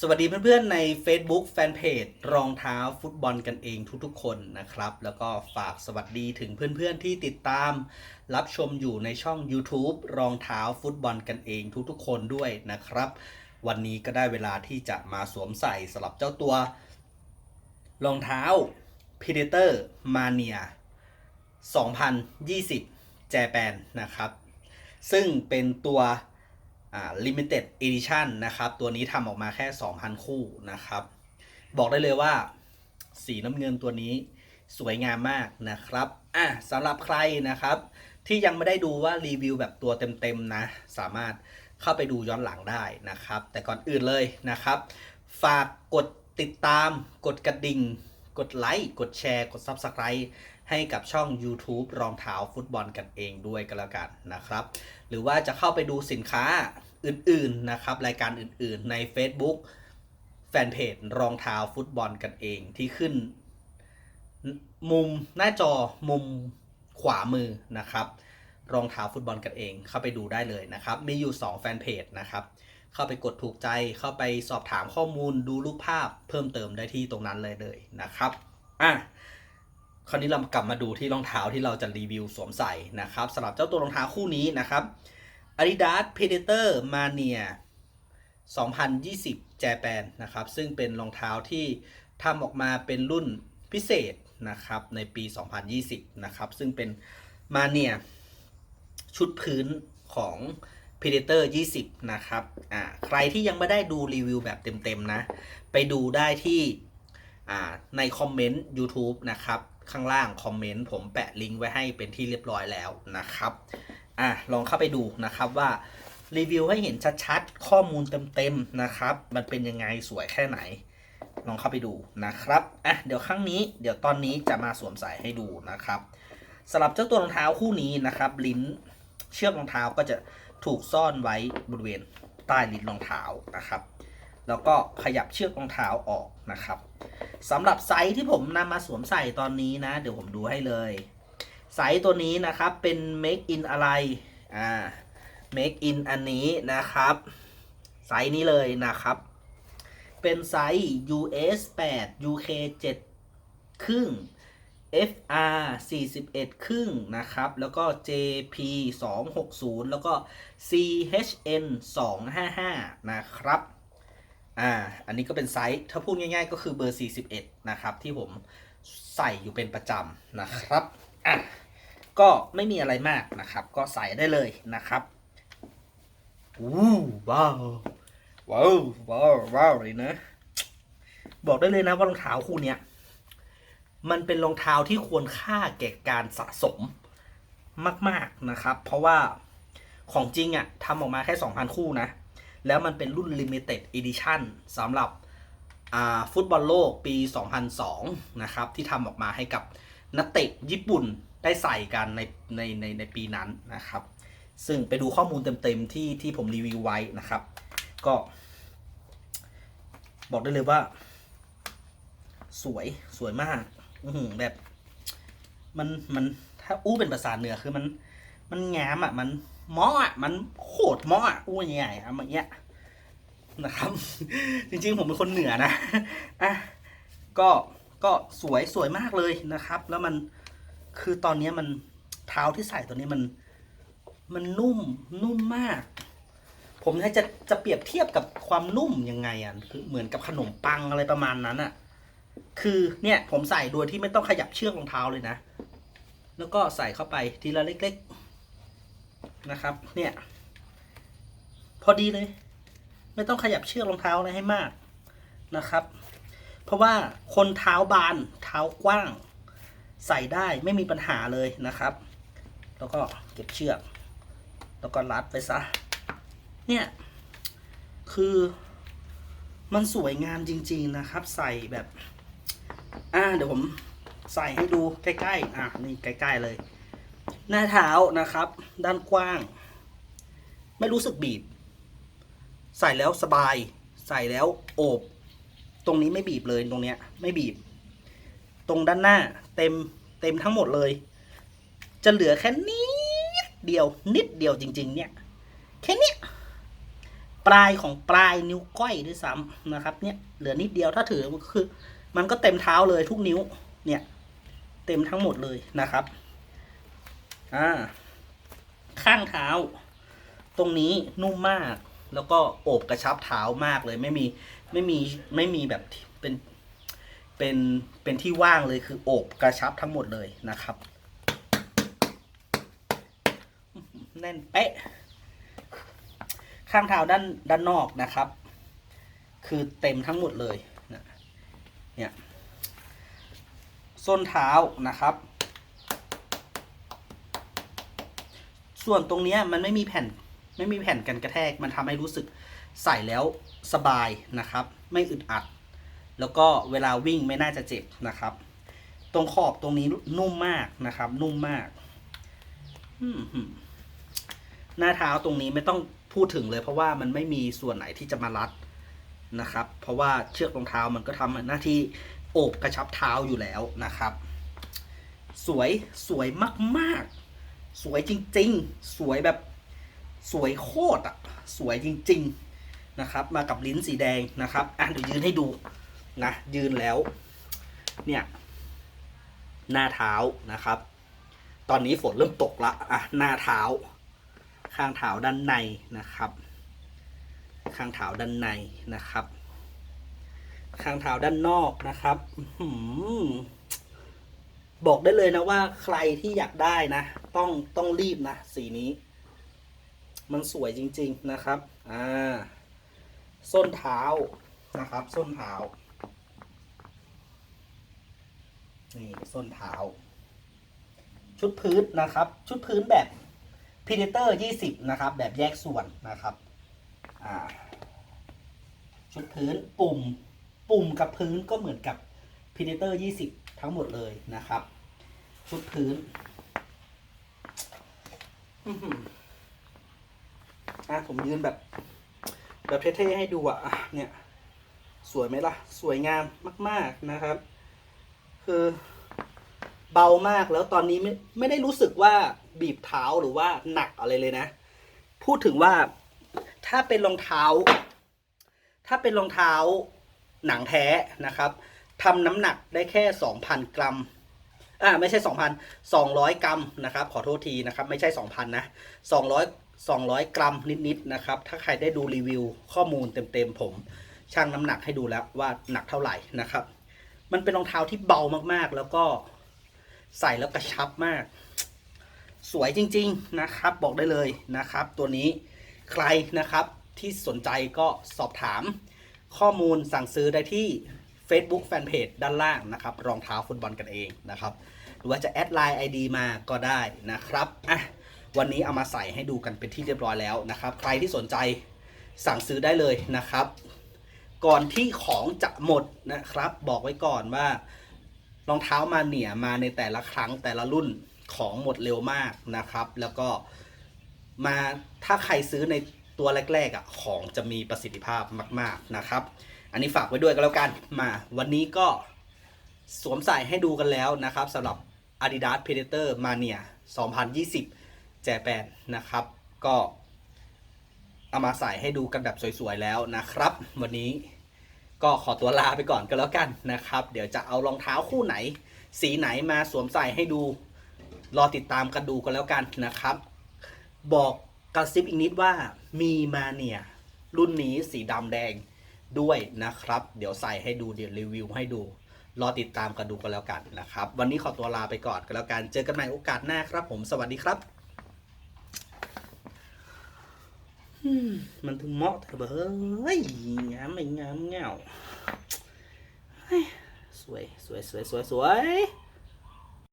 สวัสดีเพื่อนๆใน Facebook Fanpage รองเท้าฟุตบอลกันเองทุกๆคนนะครับ แล้วก็ฝากสวัสดีถึงเพื่อนๆที่ติดตาม รับชมอยู่ในช่อง YouTube รองเท้าฟุตบอลกันเองทุกๆคนด้วยนะครับ วันนี้ก็ได้เวลาที่จะมาสวมใส่สำหรับเจ้าตัว รองเท้า Predator Mania 2020 j a p a n นะครับ ซึ่งเป็นตัว อ่า limited edition นะครับ ตัวนี้ทำออกมาแค่ 2,000 คู่นะครับ บอกได้เลยว่าสีน้ำเงินตัวนี้สวยงามมากนะครับ อะสำหรับใครนะครับ ที่ยังไม่ได้ดูว่ารีวิวแบบตัวเต็มๆนะ สามารถเข้าไปดูย้อนหลังได้นะครับ แต่ก่อนอื่นเลยนะครับ ฝากกดติดตาม กดกระดิ่ง กดไลค์ กดแชร์ กด Subscribe ให้กับช่อง YouTube รองเท้าฟุตบอลกันเองด้วยกันแล้วกันนะครับ หรือว่าจะเข้าไปดูสินค้าอื่นๆนะครับ รายการอื่นๆใน Facebook แฟนเพจรองเท้าฟุตบอลกันเองที่ขึ้น มุมหน้าจอมุมขวามือนะครับ รองเท้าฟุตบอลกันเอง เข้าไปดูได้เลยนะครับ มีอยู่ 2 แฟนเพจนะครับเข้าไปกดถูกใจ เข้าไปสอบถามข้อมูล ดูรูปภาพเพิ่มเติมได้ที่ตรงนั้นเลยเลยนะครับ อะ ราวนี้เรากลับมาดูที่รองเท้าที่เราจะรีวิวสวมใส่นะครับสำหรับเจ้าตัวรองเท้าคู่นี้นะครับ Adidas Predator Mania 2020 Japan นะครับ ซึ่งเป็นรองเท้าที่ทำออกมาเป็นรุ่นพิเศษนะครับในปี 2020 นะครับ ซึ่งเป็น Mania ชุดพื้นของ Predator 20 นะครับอ่าใครที่ยังไม่ได้ดูรีวิวแบบเต็ม ๆ นะ ไปดูได้ที่อ่าในคอมเมนต์ YouTube นะครับ ข้างล่างคอมเมนต์ผมแปะลิงก์ไว้ให้เป็นที่เรียบร้อยแล้วนะครับอะลองเข้าไปดูนะครับว่ารีวิวให้เห็นชัดๆ ข้อมูลเต็มๆนะครับ มันเป็นยังไงสวยแค่ไหน ลองเข้าไปดูนะครับอะเดี๋ยวครั้งนี้เดี๋ยวตอนนี้จะมาสวมใส่ให้ดูนะครับสำหรับเจ้าตัวรองเท้าคู่นี้นะครับ ลิ้นเชือกรองเท้าก็จะถูกซ่อนไว้บริเวณใต้ลิ้นรองเท้านะครับ แล้วก็ขยับเชือกรองเท้าออกนะครับ สำหรับไซส์ที่ผมนำมาสวมใส่ตอนนี้นะ เดี๋ยวผมดูให้เลย ไซส์ตัวนี้นะครับเป็น make in อะไร อ่า make in อันนี้นะครับ ไซส์นี้เลยนะครับ เป็นไซส์ US 8 UK 7 ครึ่ง FR 41 ครึ่งนะครับ แล้วก็ JP 260 แล้วก็ CHN 255 นะครับ อ่า อันนี้ก็เป็นไซส์ ถ้าพูดง่าย ๆ ก็คือเบอร์ 41 นะครับ ที่ผมใส่อยู่เป็นประจำนะครับ อะ ก็ไม่มีอะไรมากนะครับ ก็ใส่ได้เลยนะครับอู้ว้าวว้าวว้าวว้าวเลยนะ บอกได้เลยนะว่ารองเท้าคู่เนี้ย มันเป็นรองเท้าที่ควรค่าแก่การสะสมมาก ๆนะครับ เพราะว่าของจริงอะ่ะทำออกมาแค่ 2,000 คู่นะ แล้วมันเป็นรุ่น Limited Edition สำหรับฟุตบอลโลกปี 2002 นะครับ ที่ทำออกมาให้กับนักเตะญี่ปุ่นได้ใส่กันในในในในปีนั้นนะครับ ซึ่งไปดูข้อมูลเต็มๆที่ที่ผมรีวิวไว้นะครับ ก็บอกได้เลยว่า สวยสวยมากแบบ มันมันถ้าอู้เป็นภาษาเหนือคือมัน มันงามอะมัน มาะอะ มันโคตรมาะอะอู้ใหญ่ๆอะมันเนี้ยนะครับ จริงๆ ผมเป็นคนเหนือนะอะก็ก็สวยสวยมากเลยนะครับ แล้วมันคือตอนนี้มันเท้าที่ใส่ตัวนี้มัน มันนุ่มนุ่มมาก ผมจะจะเปรียบเทียบกับความนุ่มยังไงอะคือเหมือนกับขนมปังอะไรประมาณนั้นอะ คือเนี่ยผมใส่โดยที่ไม่ต้องขยับเชือกรองเท้าเลยนะ แล้วก็ใส่เข้าไปทีละเล็ก ๆ นะครับ เนี่ย พอดีเลย ไม่ต้องขยับเชือกรองเท้าอะไรให้มากนะครับ เพราะว่าคนเท้าบานเท้ากว้าง ใส่ได้ไม่มีปัญหาเลยนะครับ แล้วก็เก็บเชือก แล้วก็รัดไปซะ เนี่ย คือมันสวยงามจริง ๆนะครับ ใส่แบบ อ่าเดี๋ยวผมใส่ให้ดูใกล้ๆ อะนี่ใกล้ ๆ เลย หน้าเท้านะครับ ด้านกว้าง ไม่รู้สึกบีบ ใส่แล้วสบาย ใส่แล้วโอบ ตรงนี้ไม่บีบเลยตรงเนี้ย ไม่บีบ ตรงด้านหน้า เต็มเต็มทั้งหมดเลย จะเหลือแค่นิดเดียวนิดเดียวจริง ๆ เนี่ย แค่นี้ปลายของปลายนิ้วก้อยด้วยซ้ำนะครับ เนี่ยเหลือนิดเดียวถ้าถือก็คือ มันก็เต็มเท้าเลยทุกนิ้ว เนี่ย เต็มทั้งหมดเลยนะครับ อ่า ข้างเท้า ตรงนี้นุ่มมาก แล้วก็โอบกระชับเท้ามากเลยไม่มีไม่มีไม่มีแบบเป็นเป็นเป็นที่ว่างเลยคือโอบกระชับทั้งหมดเลยนะครับ แน่นเป๊ะ ข้างเท้าด้านด้านนอกนะครับ คือเต็มทั้งหมดเลยเนี่ยส้นเท้านะครับ ส่วนตรงเนี้ยมันไม่มีแผ่นไม่มีแผ่นกันกระแทก มันทำให้รู้สึกใส่แล้วสบายนะครับ ไม่อึดอัด แล้วก็เวลาวิ่งไม่น่าจะเจ็บนะครับ ตรงขอบตรงนี้นุ่มมากนะครับ นุ่มมากอืมหืมหน้าเท้าตรงนี้ไม่ต้องพูดถึงเลย เพราะว่ามันไม่มีส่วนไหนที่จะมารัดนะครับ เพราะว่าเชือกรองเท้ามันก็ทำหน้าที่โอบกระชับเท้าอยู่แล้วนะครับ สวยสวยมาก ๆ สวยจริง ๆ สวยแบบสวยโคตรอะ สวยจริง ๆนะครับ มากับลิ้นสีแดงนะครับ อะเดี๋ยวยืนให้ดูนะ ยืนแล้ว เนี่ย หน้าเท้านะครับ ตอนนี้ฝนเริ่มตกละ อะ หน้าเท้า ข้างเท้าด้านในนะครับ ข้างเท้าด้านในนะครับ ข้างเท้าด้านนอกนะครับ อื บอกได้เลยนะว่าใครที่อยากได้นะ ต้องต้องรีบนะสีนี้ มันสวยจริง ๆนะครับ อ่า ส้นเท้านะครับ ส้นเท้า นี่ส้นเท้า ชุดพื้นนะครับ ชุดพื้นแบบ Predator 20 นะครับ แบบแยกส่วนนะครับ อ่า ชุดพื้นปุ่ม ปุ่มกับพื้นก็เหมือนกับ Predator 20 ทั้งหมดเลยนะครับชุดพื้นอือะผมยืนแบบ แบบเท่ๆให้ดูอะอะ เนี่ย สวยไหมล่ะ สวยงามมาก ๆนะครับ คือเบามากแล้วตอนนี้ไม่ไม่ได้รู้สึกว่าบีบเท้าหรือว่าหนักอะไรเลยนะ พูดถึงว่าถ้าเป็นรองเท้า ถ้าเป็นรองเท้าหนังแท้นะครับ ทำน้ำหนักได้แค่ 2,000 กรัมอ่าไม่ใช่ 2,000 200 กรัมนะครับ ขอโทษทีนะครับ ไม่ใช่ 2,000 นะ 200 200 กรัมนิดๆนะครับ ถ้าใครได้ดูรีวิวข้อมูลเต็มๆผมชั่งน้ำหนักให้ดูแล้วว่าหนักเท่าไหร่นะครับ มันเป็นรองเท้าที่เบามากๆ แล้วก็ใส่แล้วกระชับมาก สวยจริง ๆนะครับ บอกได้เลยนะครับ ตัวนี้ใครนะครับที่สนใจก็สอบถามข้อมูลสั่งซื้อได้ที่ Facebook Fanpage ด้านล่างนะครับรองเท้าฟุตบอลกันเองนะครับหรือว่าจะแอดไลน์ ID มาก็ได้นะครับอะวันนี้เอามาใส่ให้ดูกันเป็นที่เรียบร้อยแล้วนะครับใครที่สนใจสั่งซื้อได้เลยนะครับ ก่อนที่ของจะหมดนะครับ บอกไว้ก่อนว่ารองเท้ามาเหนียมาในแต่ละครั้งแต่ละรุ่นของหมดเร็วมากนะครับ แล้วก็มาถ้าใครซื้อในตัวแรกๆอะของจะมีประสิทธิภาพมาก ๆนะครับ อันนี้ฝากไว้ด้วยกันแล้วกันมาวันนี้ก็สวมใส่ให้ดูกันแล้วนะครับสำหรับ Adidas Predator Mania 2020 แจแปนนะครับ ก็เอามาใส่ให้ดูกันแบบสวยๆแล้วนะครับ วันนี้ก็ขอตัวลาไปก่อนก็แล้วกันนะครับ เดี๋ยวจะเอารองเท้าคู่ไหน สีไหนมาสวมใส่ให้ดู รอติดตามกันดูกันแล้วกันนะครับ บอกกระซิบอีกนิดว่ามีมาเนี่ยรุ่นนี้สีดำแดง ด้วยนะครับ เดี๋ยวใส่ให้ดูเดี๋ยวรีวิวให้ดู รอติดตามกันดูกันแล้วกันนะครับ วันนี้ขอตัวลาไปก่อนก็แล้วกัน เจอกันใหม่โอกาสหน้าครับผม สวัสดีครับอืมมันถึงเหมาะแต่เบอเฮ้ยงามไม่งามเงาเฮ้ยสวยสวยสวยสวยสวย